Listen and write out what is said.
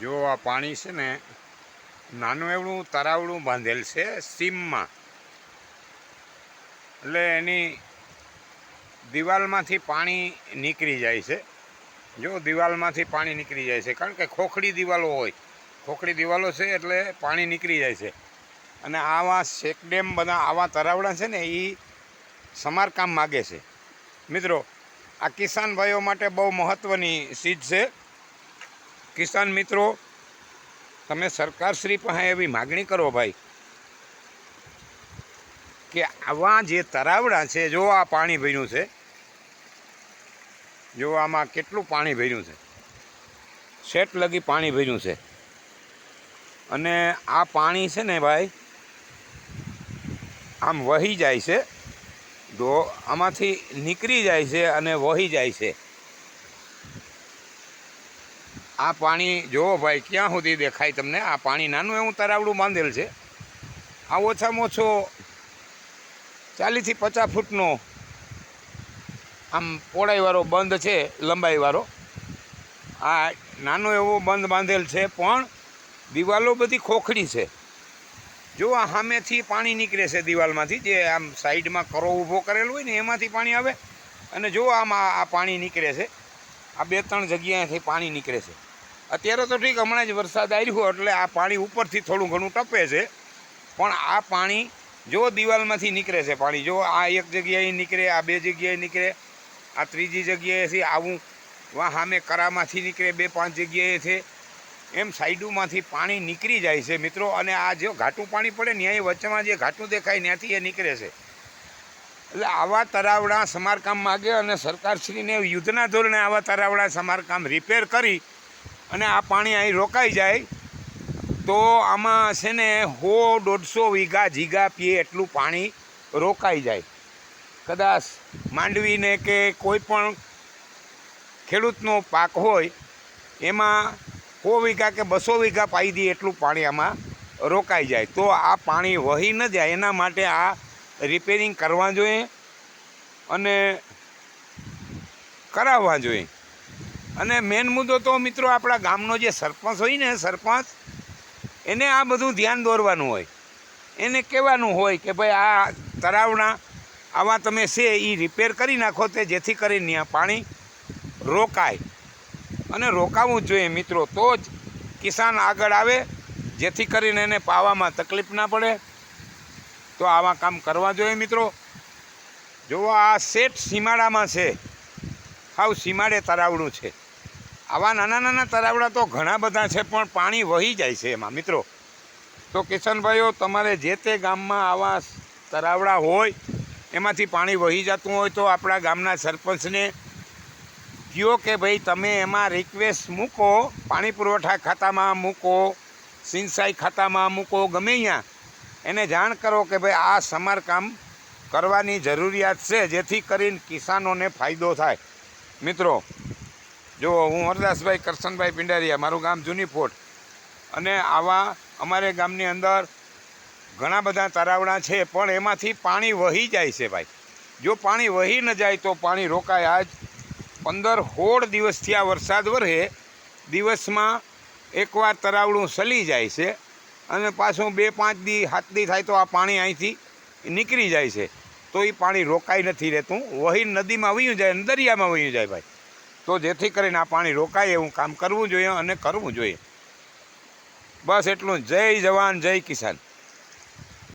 જો આ પાણી છે ને, નાનું એવડું તરાવડું બાંધેલ છે સીમમાં. એટલે એની દિવાલમાંથી પાણી નીકળી જાય છે. જો દિવાલમાંથી પાણી નીકળી જાય છે, કારણ કે ખોખડી દિવાલો હોય. ખોખડી દિવાલો છે એટલે પાણી નીકળી જાય છે. અને આવા શેકડેમ બધા, આવા તરાવડા છે ને, એ સમારકામ માગે છે. મિત્રો, આ કિસાન ભાઈઓ માટે બહુ મહત્ત્વની ચીજ છે. કિસાન મિત્રો, તમે સરકારશ્રી પાસે એવી માગણી કરો ભાઈ, કે આવા જે તરાવડા છે, જો આ પાણી ભર્યું છે, જો આમાં કેટલું પાણી ભર્યું છે શેટ લગી પાણી ભર્યું છે, અને આ પાણી છે ને ભાઈ, આમ વહી જાય છે જો આમાંથી નીકળી જાય છે અને વહી જાય છે. આ પાણી જુઓ ભાઈ, ક્યાં સુધી દેખાય તમને? આ પાણી નાનું એવું તરાવડું બાંધેલ છે. આ ઓછામાં ઓછો ચાલીસથી પચાસ ફૂટનો આમ પોળાઈવાળો બંધ છે, લંબાઈવાળો. આ નાનો એવો બંધ બાંધેલ છે, પણ દિવાલો બધી ખોખડી છે. જો આ સામેથી પાણી નીકળે છે દિવાલમાંથી, જે આમ સાઈડમાં કરો ઊભો કરેલો હોય ને, એમાંથી પાણી આવે. અને જો આમ આ પાણી નીકળે છે, આ બે ત્રણ જગ્યાએથી પાણી નીકળે છે. અત્યારે તો ઠીક, હમણાં જ વરસાદ આવ્યો એટલે આ પાણી ઉપરથી થોડું ઘણું ટપે છે. પણ આ પાણી જો દિવાલમાંથી નીકળે છે પાણી, જો આ એક જગ્યાએ નીકળે, આ બે જગ્યાએ નીકળે, આ ત્રીજી જગ્યાએથી આવું વા સામે કરામાંથી નીકળે, બે પાંચ જગ્યાએ છે, એમ સાઈડોમાંથી પાણી નીકળી જાય છે મિત્રો. અને આ જો ઘાટું પાણી પડે અહીં વચ્ચેમાં જે ઘાટું દેખાય ત્યાંથી એ નીકળે છે. એટલે આવા તરાવડા સમારકામ માગે અને સરકારશ્રીને યુદ્ધના ધોરણે આવા તરાવડા સમારકામ રિપેર કરી અને આ પાણી અહીં રોકાઈ જાય, તો આમાં છે ને સો દોઢસો વીઘા જીગા પીએ એટલું પાણી રોકાઈ જાય. કદાચ માંડવીને કે કોઈ પણ ખેડૂતનો પાક હોય, એમાં સો વીઘા કે બસો વીઘા પાઈ દે એટલું પાણી આમાં રોકાઈ જાય. તો આ પાણી વહી ન જાય, એના માટે આ રિપેરિંગ કરવા જોઈએ અને કરાવવા જોઈએ. અને મેન મુદ્દો તો મિત્રો આપણા ગામનો જે સરપંચ હોય ને સરપંચ, એને આ બધું ધ્યાન દોરવાનું હોય. એને કહેવાનું હોય કે ભાઈ આ તળાવના આવા તમે છે એ રિપેર કરી નાખો તે જેથી કરીને ત્યાં પાણી રોકાય. અને રોકાવું જોઈએ મિત્રો, તો જ કિસાન આગળ આવે, જેથી કરીને એને પાવામાં તકલીફ ના પડે. તો આવા કામ કરવા જોઈએ મિત્રો. જો આ સેટ સીમાડામાં છે. હાવ સીમાડે તરાવડું છે. આવા નાના નાના તરાવડા તો ઘણા બધા છે, પણ પાણી વહી જાય છે એમાં. મિત્રો, તો કિશનભાઈઓ, તમારે જે તે ગામમાં આવા તરાવડા હોય, એમાંથી પાણી વહી જતું હોય, તો આપણા ગામના સરપંચને કહો કે ભાઈ, તમે એમાં રિક્વેસ્ટ મૂકો, પાણી પુરવઠા ખાતામાં મૂકો, સિંચાઈ ખાતામાં મૂકો, ગમે અહીંયા. એને જાણ કરો કે ભાઈ, આ સમારકામ કરવાની જરૂરિયાત છે, જેથી કરીને કિસાનોને ફાયદો થાય. મિત્રો જો હું હરદાસભાઈ કરશનભાઈ પિંડારિયા મારું ગામ જૂની ફોટ અને આવા અમારે ગામની અંદર ઘણા બધા તરાવડા છે, પણ એમાંથી પાણી વહી જાય છે ભાઈ. જો પાણી વહી ન જાય તો પાણી રોકાય. આજ પંદર સોળ દિવસથી આ વરસાદ વરસે દિવસમાં એકવાર તરાવડું સલી જાય છે અને પાછું બે પાંચ દી, સાત દી થાય તો આ પાણી અહીંથી નીકળી જાય છે. તો એ પાણી રોકાઈ નથી રહેતું. વહી નદીમાં વયું જાય, દરિયામાં વયું જાય ભાઈ. તો જેથી કરીને આ પાણી રોકાય એવું કામ કરવું જોઈએ અને કરવું જોઈએ. બસ એટલું જય જવાન, જય કિસાન.